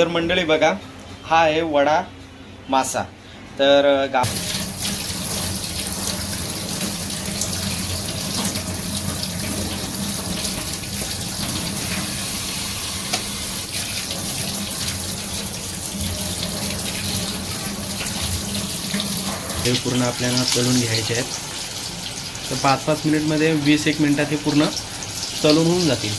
तर मंडळी बघा हा आहे वडा मासा. तर गा हे पूर्ण आपल्याला तळून घ्यायचे आहेत. तर पाच पाच मिनिटमध्ये वीस एक मिनिटात हे पूर्ण तळून होऊन जातील.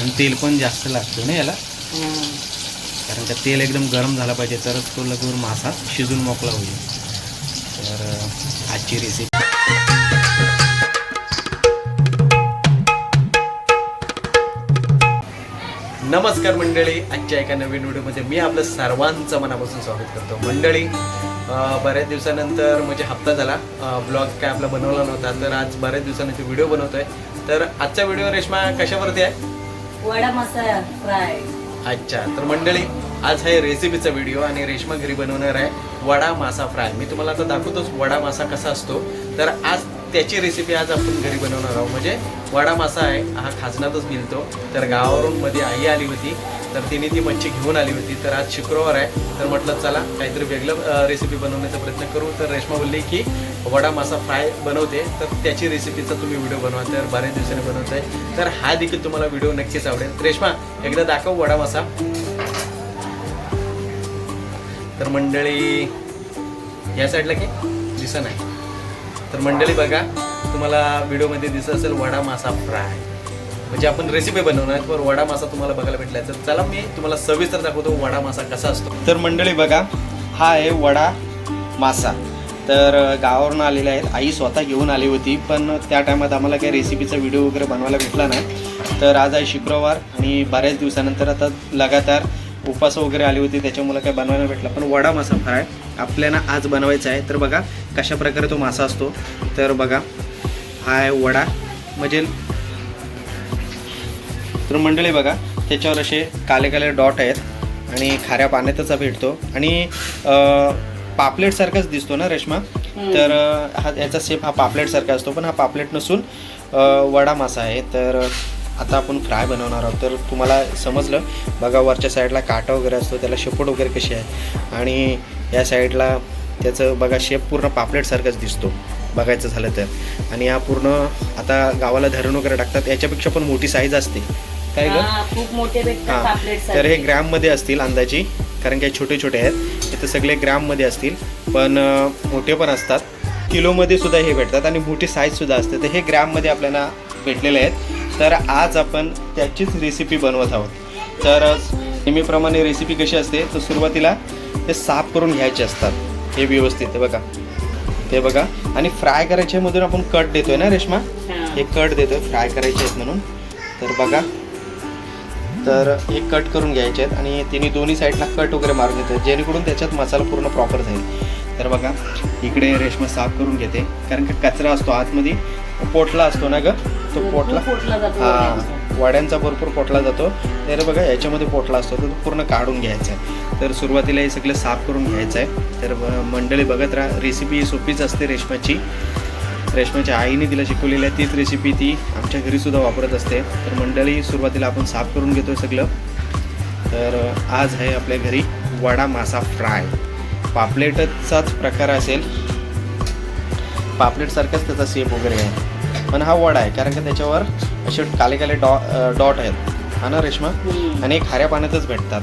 आणि तेल पण जास्त लागतं ना याला. कारण का तेल एकदम गरम झाला पाहिजे तरच तो लगून मासा शिजून मोकळा होईल. तर आजची रेसिपी नमस्कार मंडळी आजच्या एका नवीन व्हिडिओमध्ये मी आपलं सर्वांचं मनापासून स्वागत करतो. मंडळी अं, बऱ्याच दिवसानंतर म्हणजे हप्ता झाला. ब्लॉग काय आपला बनवला नव्हता तर आज बऱ्याच दिवसानंतर व्हिडिओ बनवतोय. तर आजचा व्हिडिओ रेश्मा कशावरती आहे? वडा मसाला फ्राय. अच्छा तर मंडळी आज आहे रेसिपीचा व्हिडिओ आणि रेशमा घरी बनवणार आहे वडा मासा फ्राय. मी तुम्हाला आता दाखवतोच वडा मासा कसा असतो. तर आज त्याची रेसिपी आज आपण घरी बनवणार आहोत. म्हणजे वडा मासा आहे हा खाजनातच मिळतो. तर गावावरून मध्ये आई आली होती तर तिने ती मच्छी घेऊन आली होती. तर आज शुक्रवार आहे तर म्हटलं चला काहीतरी वेगळं रेसिपी बनवण्याचा प्रयत्न करू. तर रेश्मा बोलली की वडा मासा फ्राय बनवते. तर त्याची रेसिपीचा तुम्ही व्हिडिओ बनवा. तर बऱ्याच दिवसाने बनवत आहे तर हा देखील तुम्हाला व्हिडिओ नक्कीच आवडेल. रेश्मा एकदा दाखव वडा मासा. तर मंडळी या साईडला की? दिसत नाही तर मंडळी बघा तुम्हाला व्हिडिओमध्ये दिसत असेल वडा मासा फ्राय. म्हणजे आपण रेसिपी बनवणार तर वडा मासा तुम्हाला बघायला भेटला तर चला मी तुम्हाला सविस्तर दाखवतो वडा मासा कसा असतो. तर मंडळी बघा हा आहे वडा मासा. तर गावावरून आलेले आहेत. आई स्वतः घेऊन आली होती पण त्या टायमात आम्हाला काही रेसिपीचा व्हिडिओ वगैरे बनवायला भेटला नाही. तर आज आहे शुक्रवार आणि बऱ्याच दिवसानंतर आता लगातार उपास वगैरे आली होती त्याच्यामुळे काय बनवायला भेटला. पण वडा मासा फ्राय आपल्याला आज बनवायचा आहे. तर बघा कशा प्रकारे तो मासा असतो. तर बघा हा आहे वडा. म्हणजे तर मंडळी बघा त्याच्यावर असे काले काले डॉट आहेत आणि खाऱ्या पाण्यातच भेटतो. आणि पापलेटसारखाच दिसतो ना रेश्मा? तर हा याचा शेप हा पापलेटसारखा असतो. पण हा पापलेट नसून वडा मासा आहे. तर आता आपण फ्राय बनवणार आहोत. तर तुम्हाला समजलं बघा वरच्या साईडला काटा वगैरे असतो त्याला शेपूट वगैरे कशी आहे. आणि या साईडला त्याचं बघा शेप पूर्ण पापलेटसारखाच दिसतो बघायचं झालं तर. आणि हा पूर्ण आता गावाला धरण वगैरे टाकतात याच्यापेक्षा पण मोठी साईज असते. काय ग? हा, खूप मोठे हां. तर हे ग्रॅममध्ये असतील अंदाजी कारण काही छोटे छोटे आहेत. इथं सगळे ग्रॅममध्ये असतील. पण मोठे पण असतात. किलोमध्ये सुद्धा हे भेटतात आणि मोठी साईजसुद्धा असते. तर हे ग्रॅममध्ये आपल्याला भेटलेले आहेत. तर आज आपण त्याचीच रेसिपी बनवत आहोत. तर नेहमीप्रमाणे रेसिपी कशी असते? तर सुरुवातीला ते साफ करून घ्यायचे असतात. हे व्यवस्थित हे बघा. ते बघा. आणि फ्राय करायच्या मधून आपण कट देतोय ना रेश्मा? हे. कट देतोय. फ्राय करायचे आहेत म्हणून. तर बघा. तर हे कट करून घ्यायचे आहेत. आणि तिने दोन्ही साईडला कट वगैरे मारून घेतात जेणेकरून त्याच्यात मसाला पूर्ण प्रॉपर जाईल. तर बघा इकडे रेशमा साफ करून घेते. कारण का कचरा असतो आतमध्ये पोटला असतो ना ग? तो पोटला. पोटला हा वड्यांचा. भरपूर पोटला जातो. तर बघा याच्यामध्ये पोटला असतो तर तो पूर्ण काढून घ्यायचा आहे. तर सुरुवातीला हे सगळं साफ करून घ्यायचं आहे. तर मंडळी बघत राहा रेसिपी सोपीच असते रेशमाची. रेशमाच्या आईने तिला शिकवलेली आहे तीच रेसिपी ती आमच्या घरीसुद्धा वापरत असते. तर मंडळी सुरुवातीला आपण साफ करून घेतो सगळं. तर आज आहे आपल्या घरी वडा मासा फ्राय. पापलेटचाच प्रकार असेल. पापलेटसारखाच त्याचा शेप वगैरे आहे. पण हा वडा आहे कारण का त्याच्यावर असे काले काले डॉ डॉट आहेत. हा ना रेश्मा. आणि खाऱ्या पाण्यातच भेटतात.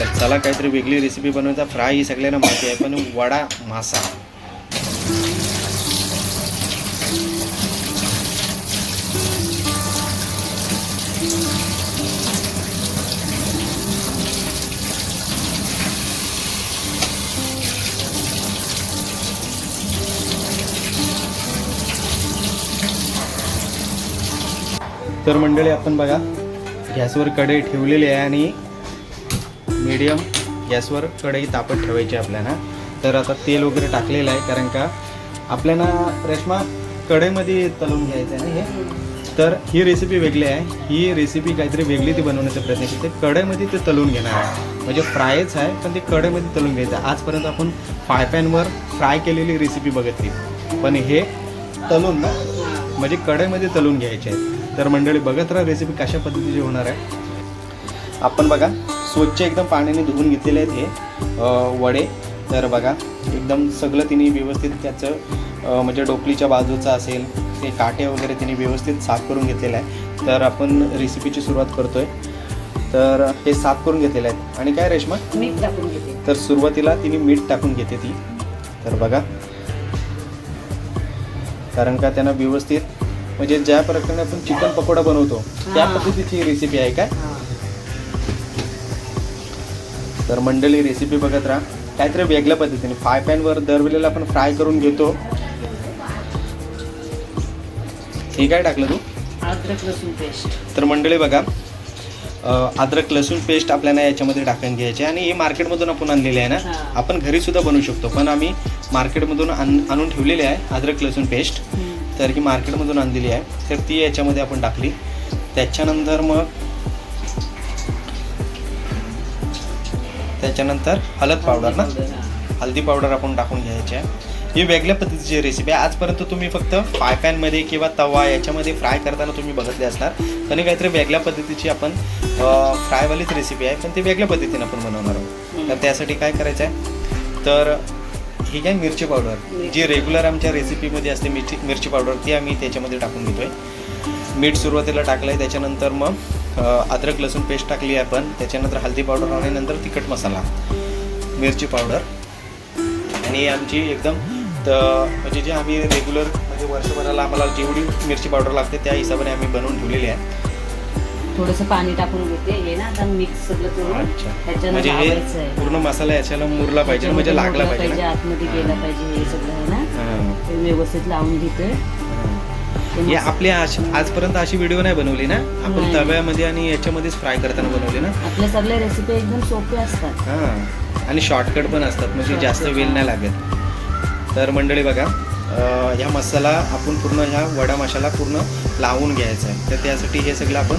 तर चला काहीतरी वेगळी रेसिपी बनवायचा फ्राय ही सगळ्यांना माहिती आहे पण वडा मासा. तर मंडळी आपण बघा गॅसवर कढई ठेवलेली आहे आणि मीडियम गॅसवर कढई तापत ठेवायची आहे आपल्याला. तर आता तेल वगैरे टाकलेलं आहे कारण का आपल्याला रेश्मा कढईमध्ये तलून घ्यायचं आहे ना हे? तर ही रेसिपी वेगळी आहे. ही रेसिपी काहीतरी वेगळी ती बनवण्याचा प्रयत्न करते. कढईमध्ये ते तलून घेणार आहे. म्हणजे फ्रायच आहे पण ते कढईमध्ये तलून घ्यायचं आहे. आजपर्यंत आपण फ्राय पॅनवर फ्राय केलेली रेसिपी बघितली. पण हे तलून ना म्हणजे कढईमध्ये तलून घ्यायचे आहेत तर मंडळी बघत राहा रेसिपी कशा पद्धतीची होणार आहे. आपण बघा स्वच्छ एकदम पाण्याने धुवून घेतलेले आहेत हे वडे. तर बघा एकदम सगळं तिने व्यवस्थित त्याचं म्हणजे डोकलीच्या बाजूचं असेल ते काटे वगैरे तिने व्यवस्थित साफ करून घेतलेलं आहे. तर आपण रेसिपीची सुरुवात करतोय. तर हे साफ करून घेतलेले आहेत आणि काय रेश्मा? मीठ टाकून घेते. तर सुरुवातीला तिने मीठ टाकून घेते ती. तर बघा. कारण का त्यांना व्यवस्थित म्हणजे ज्या प्रकारे आपण चिकन पकोडा बनवतो त्या हा. पद्धतीची रेसिपी आहे काय. तर मंडळी रेसिपी बघत राहा. काहीतरी वेगळ्या पद्धतीने. फ्राय पॅनवर दरवेळेला आपण फ्राय करून घेतो. हे काय टाकलं तू? अद्रक लसूण पेस्ट तर मंडळी बघा अद्रक लसूण पेस्ट आपल्याला याच्यामध्ये टाकून घ्यायची. आणि ही मार्केटमधून आपण आणलेली आहे ना. आपण घरी सुद्धा बनवू शकतो. पण आम्ही मार्केटमधून आण आणून ठेवलेली आहे अद्रक लसूण पेस्ट तर ही मार्केटमधून आणलेली आहे. तर ती याच्यामध्ये आपण टाकली. त्याच्यानंतर मग त्याच्यानंतर हळद पावडर ना? हल्दी पावडर आपण टाकून घ्यायची आहे. ही वेगळ्या पद्धतीची रेसिपी आहे. आजपर्यंत तुम्ही फक्त फ्राय पॅनमध्ये किंवा तवा याच्यामध्ये फ्राय करताना तुम्ही बघितले असणार. आणि काहीतरी वेगळ्या पद्धतीची आपण फ्रायवालीच रेसिपी आहे. पण ती वेगळ्या पद्धतीने आपण बनवणार आहोत. तर त्यासाठी काय करायचं आहे तर ही काय मिरची पावडर जी रेग्युलर आमच्या रेसिपीमध्ये असते मिरची मिरची पावडर ती आम्ही त्याच्यामध्ये टाकून घेतो आहे मीठ सुरुवातीला टाकलं आहे त्याच्यानंतर मग अद्रक लसूण पेस्ट टाकली आहे आपण त्याच्यानंतर हळदी पावडर आणि नंतर तिखट मसाला. मिरची पावडर आणि आमची एकदम तर म्हणजे जे आम्ही रेग्युलर म्हणजे वर्षभराला आम्हाला जेवढी मिरची पावडर लागते त्या हिशोबाने आम्ही बनवून ठेवलेली आहे. थोडस पाणी टाकून घेते. हे ना आता मिक्स सगळं करून अच्छा. त्याच्यानं म्हणजे लावायचं आहे पूर्ण मसाला याच्याला मुरला पाहिजे म्हणजे लागला मुरलं पाहिजे ना? आतमध्ये गेला. पाहिजे हे सगळं आहे ना? हां. ते व्यवस्थित लावून घेतोय. ते हे मस्त- आपल्या अश- आजपर्यंत अशी व्हिडिओ नाही बनवली ना? आपण नाही. तव्यामध्ये आणि याच्यामध्येच फ्राय करताना बनवली ना? आपल्या सगळ्या रेसिपी एकदम सोप्या असतात. हां. आणि शॉर्टकट पण असतात म्हणजे जास्त Shortcut, वेळ नाही. लागत. तर मंडळी बघा अं, ह्या मसाला आपण पूर्ण ह्या वडा मसाला पूर्ण लावून घ्यायचा आहे. तर त्यासाठी हे सगळं आपण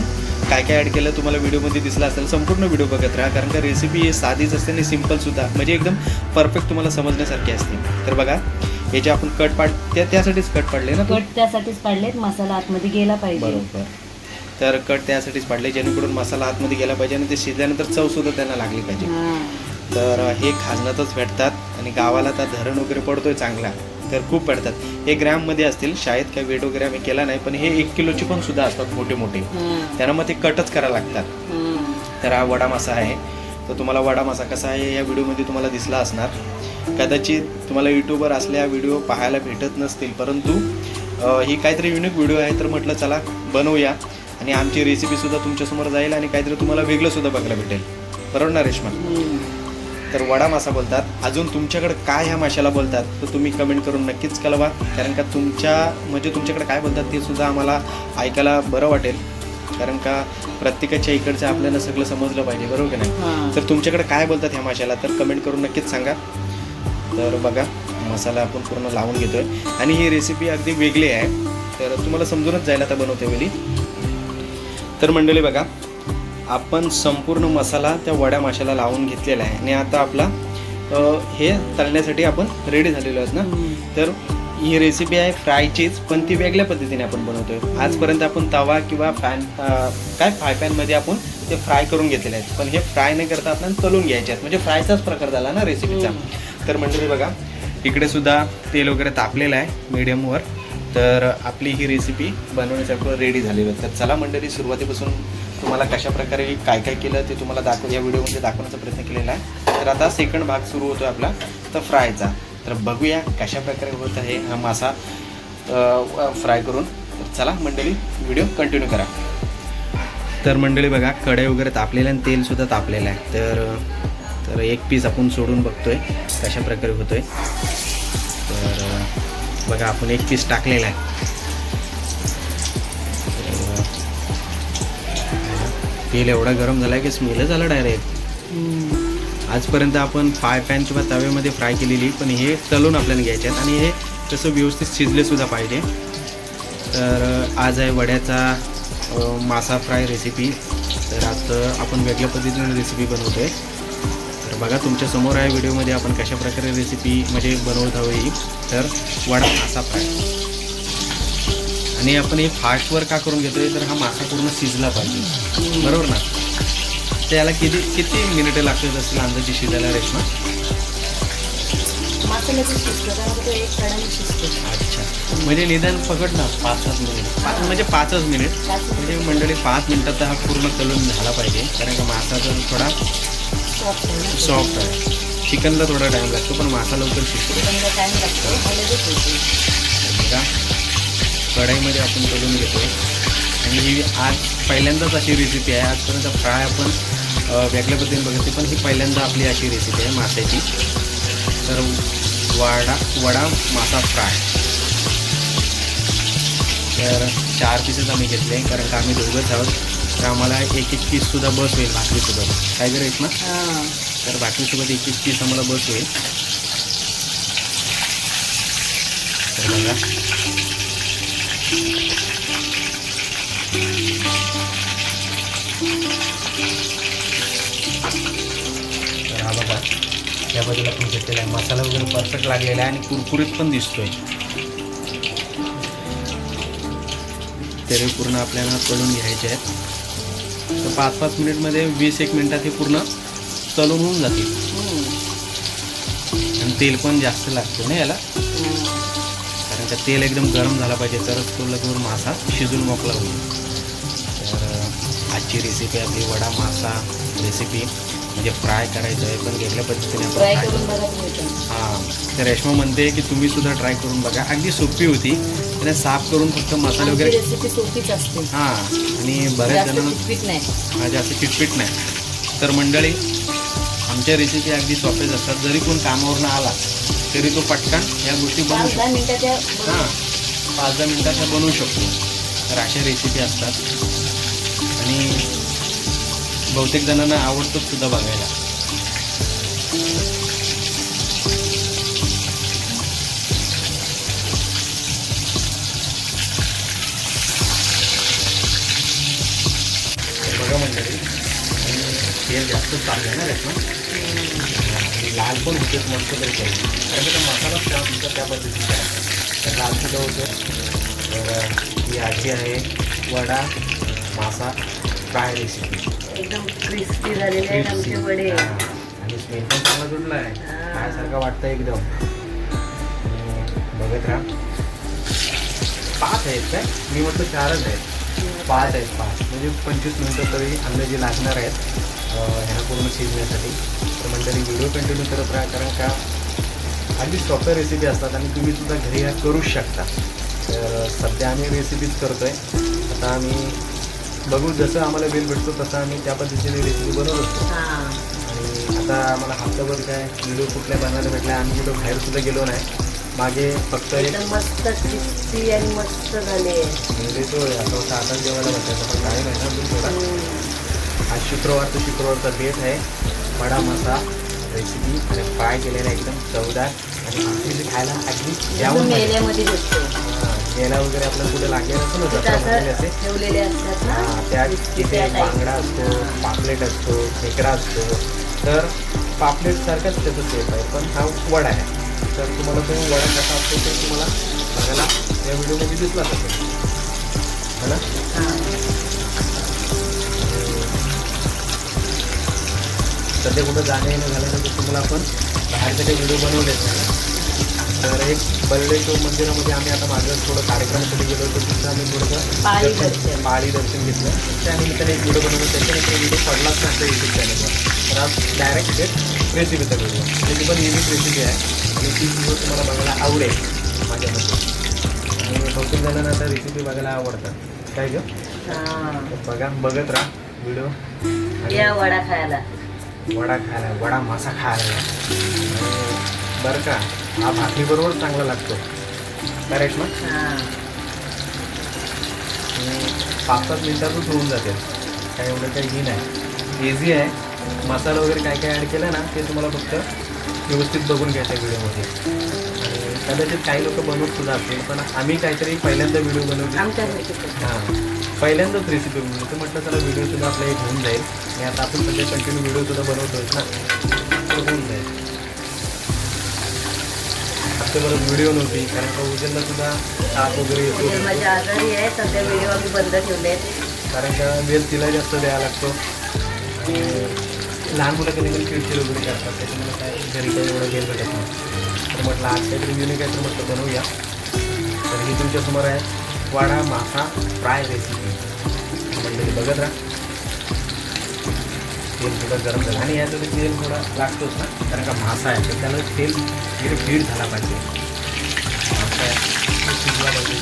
काय काय ॲड केलं तुम्हाला व्हिडिओमध्ये दिसलं असेल संपूर्ण व्हिडिओ बघत राहा कारण का रेसिपी ही साधीच असते आणि सिम्पलसुद्धा म्हणजे एकदम परफेक्ट तुम्हाला समजण्यासारखी असते. तर बघा याचे आपण कट पाड त्या त्यासाठीच कट पाडले ना? कट त्यासाठीच पाडलेत मसाला आतमध्ये गेला पाहिजे. बरोबर. तर कट त्यासाठीच पाडले जेणेकरून मसाला आतमध्ये गेला पाहिजे आणि ते शिजल्यानंतर चवसुद्धा त्यांना लागली पाहिजे. तर हे खाजणातच भेटतात आणि गावाला तर धरण वगैरे पडतोय चांगला. तर खूप भेटतात हे ग्रॅममध्ये असतील शाळेत काही वेट वगैरे आम्ही केला नाही पण हे एक किलोचे पण सुद्धा असतात मोठे मोठे. त्यांना मग ते कटच करायला लागतात. तर हा वडा मासा आहे. तर तुम्हाला वडा मासा कसा आहे या व्हिडिओमध्ये तुम्हाला दिसला असणार. कदाचित तुम्हाला यूट्यूबवर असल्या व्हिडिओ पाहायला भेटत नसतील परंतु ही काहीतरी युनिक व्हिडिओ आहे तर म्हटलं चला बनवूया. आणि आमची रेसिपीसुद्धा तुमच्यासमोर जाईल आणि काहीतरी तुम्हाला वेगळं सुद्धा बघायला भेटेल. बरोबर ना रेश्मा. तर वडा मासा बोलतात. अजून तुमच्याकडे काय ह्या माशाला बोलतात तर तुम्ही कमेंट करून नक्कीच कळवा. कारण का तुमच्या म्हणजे तुमच्याकडे काय बोलतात ते सुद्धा आम्हाला ऐकायला बरं वाटेल. कारण का प्रत्येकाच्या इकडचं आपल्याला सगळं समजलं पाहिजे बरोबर की नाही. तर तुमच्याकडे काय बोलतात ह्या माशाला तर कमेंट करून नक्कीच सांगा. तर बघा मसाला आपण पूर्ण लावून घेतोय. आणि ही रेसिपी अगदी वेगळी आहे. तर तुम्हाला समजूनच जायला आता बनवते वेळी तर मंडळी बघा आपण संपूर्ण मसाला त्या वड्या माशाला लावून घेतलेला आहे. आणि आता आपला हे तळण्यासाठी आपण रेडी झालेलो आहोत ना. तर ही रेसिपी आहे फ्रायचीच पण ती वेगळ्या पद्धतीने आपण बनवतोय. आजपर्यंत आपण तवा किंवा फॅन काय फ्राय पॅनमध्ये आपण ते फ्राय करून घेतलेले आहेत. पण हे फ्राय नाही करता आपण तळून घ्यायचे आहेत. म्हणजे फ्रायचाच प्रकार झाला ना रेसिपीचा तर मंडळी बघा इकडे सुद्धा तेल वगैरे तापलेलं आहे मीडियमवर तर आपली ही रेसिपी बनवण्यासाठी रेडी झालेली आहे. तर चला मंडळी सुरुवातीपासून तुम्हाला कशा प्रकारे काय काय केलं ते तुम्हाला दाखव या व्हिडिओमध्ये दाखवण्याचा प्रयत्न केलेला आहे. तर आता सेकंड भाग सुरू होतो आपला तर फ्रायचा. तर बघूया कशा प्रकारे होत आहे हा मासा फ्राय करून. तर चला मंडळी व्हिडिओ कंटिन्यू करा. तर मंडळी बघा कढई वगैरे तापलेलं आणि तेलसुद्धा तापलेलं आहे. तर तर एक पीस आपण सोडून बघतोय कशा प्रकारे होतोय. तर बघा आपण एक पीस टाकलेला आहे. तेल एवढा गरम झाला की स्मेलच झाला डायरेक्ट आजपर्यंत आपण फाय पॅन किंवा तव्यामध्ये फ्राय केलेली पण हे तलून आपल्याला घ्यायचे आहेत आणि हे तसं व्यवस्थित शिजले सुद्धा पाहिजे. तर आज आहे वड्याचा मासा फ्राय रेसिपी तर आज आपण वेगळ्या पद्धतीने रेसिपी बनवतो आहे बघा तुमच्यासमोर आहे व्हिडिओमध्ये आपण कशा प्रकारे रेसिपी म्हणजे बनवत हवं ही. तर वडा मासा फ्राय. आणि आपण हे फास्टवर का करून घेतोय? तर हा मासा पूर्ण शिजला पाहिजे. बरोबर ना? तर याला किती किती मिनिटं लागतात असतील अंदाजे शिजायला रेशमा? अच्छा. म्हणजे निदान पकड ना पाच सात मिनिट. पाच म्हणजे पाचच मिनिट. म्हणजे मंडळी पाच मिनिटात हा पूर्ण तळून झाला पाहिजे. कारण का मासा जर थोडा सॉफ्ट आहे. चिकनला थोडा टाईम लागतो पण मासा लवकर शिजतो. लागतो. तर बघा कढाईमध्ये आपण तळून घेतो. आणि ही आज पहिल्यांदाच अशी रेसिपी आहे. आजपर्यंत फ्राय आपण वेगळ्या पद्धतीने बघितली पण ही पहिल्यांदा आपली अशी रेसिपी आहे माशाची. तर वडा वडा मासा फ्राय. तर चार पीसेस आम्ही घेतले कारण का आम्ही दोघंच आहोत. तर आम्हाला एक एक पीससुद्धा बस होईल भाकरीसोबत. काय करायचं ना? हां. तर भाकरीसोबत एक एक पीस आम्हाला बस होईल. तर बघा. तर हा बघा. या बाजूला पण घेतलेला आहे. मसाला वगैरे परफेक्ट लागलेला आहे आणि कुरकुरीत पण दिसतोय. तरी पूर्ण आपल्याला तळून घ्यायचे आहेत. पाच पाच मिनिटमध्ये वीस एक मिनिटात हे पूर्ण तळून होऊन हम्म. आणि तेल पण जास्त लागतं ना याला. कारण का तेल एकदम गरम झाला पाहिजे तरच तो लगेच मासा शिजून मोकळा होईल. तर आजची रेसिपी आपली वडा मासा रेसिपी म्हणजे फ्राय करायचं आहे पण वेगळ्या पद्धतीने आपण फ्राय हां तर रेश्मा म्हणते की तुम्ही सुद्धा ट्राय करून बघा. अगदी सोपी होती. त्याने साफ करून फक्त मसाले वगैरे रेसिपी सोपीच असते. हां आणि बऱ्याच जणांना हा जास्त चिटपीट नाही. तर मंडळी आमच्या रेसिपी अगदी सोपेच असतात जरी कोण कामावरनं आला तरी तो पटकन या गोष्टी बनवू शकतो. मिनिटाच्या हां पाच दहा मिनिटात ह्या बनवू शकतो. तर अशा रेसिपी असतात. आणि बहुतेक जणांना आवडतं सुद्धा बघायला. तेल जास्त चाललं ना त्याचं लाल पण होते मस्त तरी पाहिजे कारण का तो मसाला त्या तुमचा त्या पद्धतीचा आहे. तर लाल सुद्धा होतं. तर ही आजी आहे. वडा मासा फ्राय रेसिपी एकदम क्रिस्पी झालेले आमचे वडे. आणि स्मेल पण चांगला जुडला आहे. हा. खायसारखं वाटतं एकदम. बघत राहा. पाच आहेत काय? मी म्हटलं चारच आहेत. पाच आहेत पाच. म्हणजे पंचवीस मिनटं तरी अंदाजे लागणार आहेत. अं, ह्यांना पूर्ण शिजण्यासाठी. तर मंडळी व्हिडिओ कंटिन्यू करत राहा कारण का? अगदी सोप्या रेसिपी असतात आणि तुम्ही सुद्धा घरी ह्या करूच शकता. तर सध्या आम्ही रेसिपीज करतो आहे आता आम्ही बघू जसं आम्हाला वेळ भेटतो तसं आम्ही त्या पद्धतीने रेसिपी बनवत असतो. आणि आता आम्हाला हप्ताभर काय व्हिडिओ कुठल्या बनायला भेटल्या आम्ही कुठं बाहेर सुद्धा गेलो नाही. मागे फक्त एक मस्त क्रिस्पी आणि मस्त झाले. म्हणजे तो होता आता जेवायला बसायचं पण टाईम आहे ना थोडा आज शुक्रवार तर शुक्रवारचा बेत आहे. वडा मसा रेसिपी आणि फ्राय केलेला एकदम चवदार आणि आमची खायला अगदी भेटतो. गेला वगैरे आपल्याला कुठे लागेल असं ना तिथं जत्रा भरलेली असं असते ठेवलेले असतात ना. हा, त्या crispy तिथे. बांगडा असतो पापलेट असतो खेकडा असतो. तर पापलेट सारखाच त्याचं सेफ आहे पण हा वडा आहे. तर तुम्हाला तो वडा कसा असतो ते तुम्हाला बघायला या व्हिडिओमध्ये दिसलाच असेल. है ना? सध्या कुठं जाणं येणं झाल्यानंतर तुम्हाला आपण बाहेरचे काही व्हिडिओ बनवलेच नाही तर एक बल्लेश्वर मंदिरामध्ये आम्ही आता माझं थोडं कार्यक्रमासाठी गेलो होतो तिथं आम्ही थोडंसं पाळी दर्शन- घेतलं. त्या निमित्ताने एक व्हिडिओ बनवलं त्याच्यानंतर व्हिडिओ पडलाच नाही यूट्यूब चॅनलवर तर आज डायरेक्ट ते रेसिपीचा व्हिडिओ त्याची पण युनिक रेसिपी आहे. आणि ती व्हिडिओ तुम्हाला बघायला आवडेल माझ्यामध्ये. आणि बहुतेक जणांना आता रेसिपी बघायला आवडतात. काय गं? हां. तर बघा बघत राहा व्हिडिओ. या वडा खायला. वडा खायला वडा मासा खायला बरं का हा भाकरीबरोबर चांगला लागतो. हां. आणि पाच पाच मिनिटातच होऊन जाते. काय एवढं काही ही नाही. इझी आहे. मसाला वगैरे काय काय ॲड केलं ना ते तुम्हाला फक्त व्यवस्थित बघून घ्यायचं व्हिडिओमध्ये. आणि कदाचित काही लोक बनवत सुद्धा असतील पण आम्ही काहीतरी पहिल्यांदा व्हिडिओ पण. हां. पहिल्यांदाच रेसिपी बनवली. तर म्हटलं चला व्हिडिओ सुद्धा आपला एक होऊन जाईल. आणि आता आपण सध्या कंटिन्यू व्हिडिओ सुद्धा बनवतोय ना. तर होऊन जाईल. आता बरं व्हिडिओ नव्हती कारण का उजेलला सुद्धा ताप वगैरे येतो. म्हणजे माझ्या आजारी आहे सध्या व्हिडिओ आम्ही बंद ठेवले कारण का वेळ तिला जास्त द्यावा लागतो. लहान मुलं कधी कधी चिडचिड वगैरे करतात त्याच्यामुळे काय घरी काही एवढं गेम भेटत नाही. तर म्हटलं आज काहीतरी युनिक आहे तर म्हटलं बनवूया. तर ही तुमच्यासमोर आहे. वाडा मासा फ्राय रेसिपी म्हणजे बघत राहा. तेल थोडं गरम झालं. आणि याचं तेल थोडं लागतोच ना कारण का मासा आहे तर त्याला तेल वगैरे फीड झाला पाहिजे. मासा आहे. शिजला पाहिजे.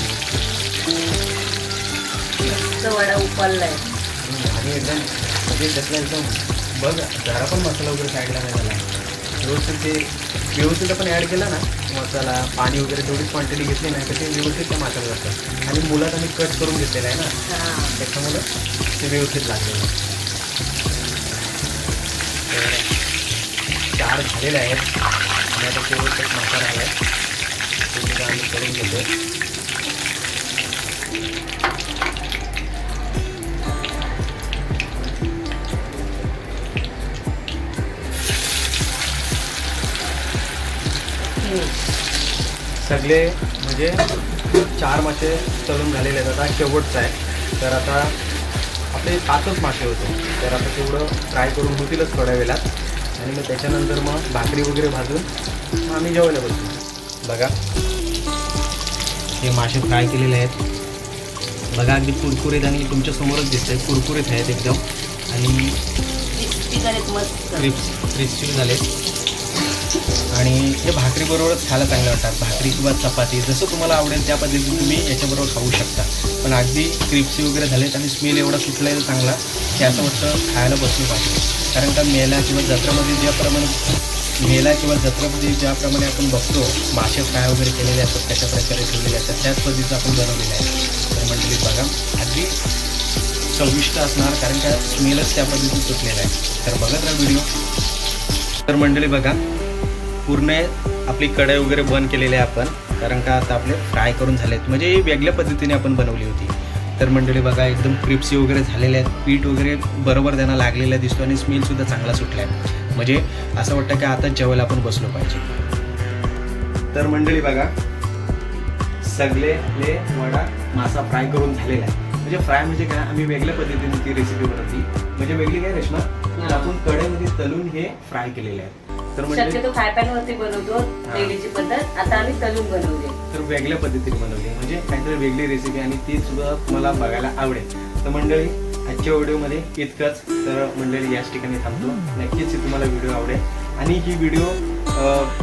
वडा उकळलाय. आणि एकदम म्हणजे त्यातला एकदम बघ जरा पण मसाला वगैरे साईडला नाही झाला. व्यवस्थित ते व्यवस्थित आपण ॲड केला ना मसाला पाणी वगैरे तेवढीच क्वांटिटी घेतली नाही तर ते व्यवस्थित त्या मासाला जातं. आणि मुलात आम्ही कट करून घेतलेलं आहे ना त्याच्यामुळं ते व्यवस्थित लागलेलं. तर चार झालेले आहेत. आणि आता एक मसाला आहे तो आम्ही करून घेतो. सगळे म्हणजे चार मासे तळून झालेले आहेत. आता शेवटचं आहे. तर आता आपले पाचच मासे होते. तर आता तेवढं फ्राय करून होतीलच थोड्या वेळात. आणि मग त्याच्यानंतर मग भाकरी वगैरे भाजून आम्ही जेवायला बसतो बघा. हे मासे फ्राय केलेले आहेत. बघा अगदी कुरकुरीत आणि तुमच्या समोरच दिसतंय. कुरकुरीत आहेत एकदम. आणि क्रिस्पी करेत मस्त. क्रिस्पी झाले आणि हे भाकरीबरोबरच खायला चांगलं वाटतात. भाकरी किंवा चपाती जसं तुम्हाला आवडेल त्या पद्धतीने तुम्ही याच्याबरोबर खाऊ शकता. पण अगदी क्रिप्सी वगैरे झालेत आणि स्मेल एवढा सुटलेला चांगला की असं वाटतं खायला बसलं पाहिजे. कारण का मेला किंवा जत्रामध्ये ज्याप्रमाणे मेला किंवा जत्रामध्ये ज्याप्रमाणे आपण बघतो मासे फ्राय वगैरे केलेले असतात कशा प्रकारे ठेवलेले असतात त्याच पद्धतीचं आपण बनवलेलं आहे. तर मंडळी बघा अगदी चविष्ट असणार कारण का स्मेलच त्या पद्धतीने सुटलेला आहे. तर बघत राहा व्हिडिओ. तर मंडळी बघा पूर्ण आपली कढई वगैरे बंद केलेली आहे आपण. कारण का आता आपले फ्राय करून झालेत. म्हणजे ही वेगळ्या पद्धतीने आपण बनवली होती. तर मंडळी बघा एकदम क्रिप्सी वगैरे झालेले आहेत. पीठ वगैरे बरोबर त्यांना लागलेला दिसतो आणि स्मेलसुद्धा चांगला सुटला आहे म्हणजे असं वाटतं की आता जेवायला आपण बसलो पाहिजे. तर मंडळी बघा सगळे आपले वडा मासा फ्राय करून झालेला आहे म्हणजे फ्राय म्हणजे काय? आम्ही वेगळ्या पद्धतीने ती रेसिपी बनवली. म्हणजे वेगळी काय रेश्मा? आपण कढईमध्ये तलून हे फ्राय केलेले आहेत. तर म्हणजे शक्यतो फ्राय पॅन वरती बनवतो पहिलीची पद्धत. आता आम्ही तळून बनवले. तर वेगळ्या पद्धतीने बनवली. म्हणजे काहीतरी वेगळी रेसिपी आणि ती सुद्धा तुम्हाला बघायला आवडेल. तर मंडळी आजच्या व्हिडिओमध्ये इतकंच. तर मंडळी याच ठिकाणी थांबतो. नक्कीच ही तुम्हाला व्हिडिओ आवडेल. आणि ही व्हिडिओ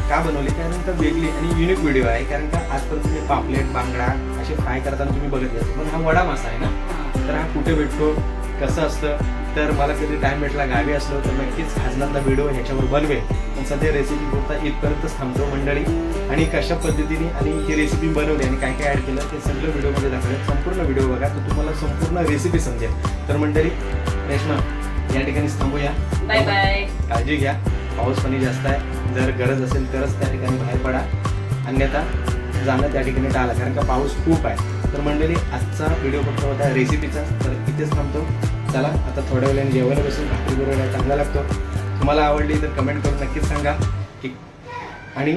का बनवली? कारण का वेगळी आणि युनिक व्हिडिओ आहे. कारण का आजपर्यंत हे पापलेट बांगडा असे फ्राय करताना तुम्ही बघितले असेल. पण हा वडा मासा आहे ना? तर हा कुठे भेटतो? कसं असतं? तर मला कधी टाइम भेटला गावी असलो तर नक्कीच खाजनातला व्हिडिओ ह्याच्यावर बनवेल. पण सध्या रेसिपी पुरता इथपर्यंतच थांबतो मंडळी. आणि कशा पद्धतीने आणि ही रेसिपी बनवली आणि काय काय ॲड केलं ते सगळं व्हिडिओमध्ये दाखवेल. संपूर्ण व्हिडिओ बघा तर तुम्हाला संपूर्ण रेसिपी समजेल. तर मंडळी रेश्मा या ठिकाणीच थांबूया. बाय बाय काळजी घ्या. पाऊस पाणी जास्त आहे. जर गरज असेल तरच त्या ठिकाणी बाहेर पडा. अन्यथा जाणं त्या ठिकाणी टाळा कारण का पाऊस खूप आहे. तर मंडळी आजचा व्हिडिओ फक्त होता रेसिपीचा तर इथेच थांबतो. चला आता थोड्या वेळाने जेवायला बसून भाकरी बरोबर चांगला लागतो. तुम्हाला आवडली तर कमेंट करून नक्कीच सांगा. की आणि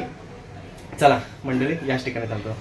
चला मंडळी याच ठिकाणी थांबतो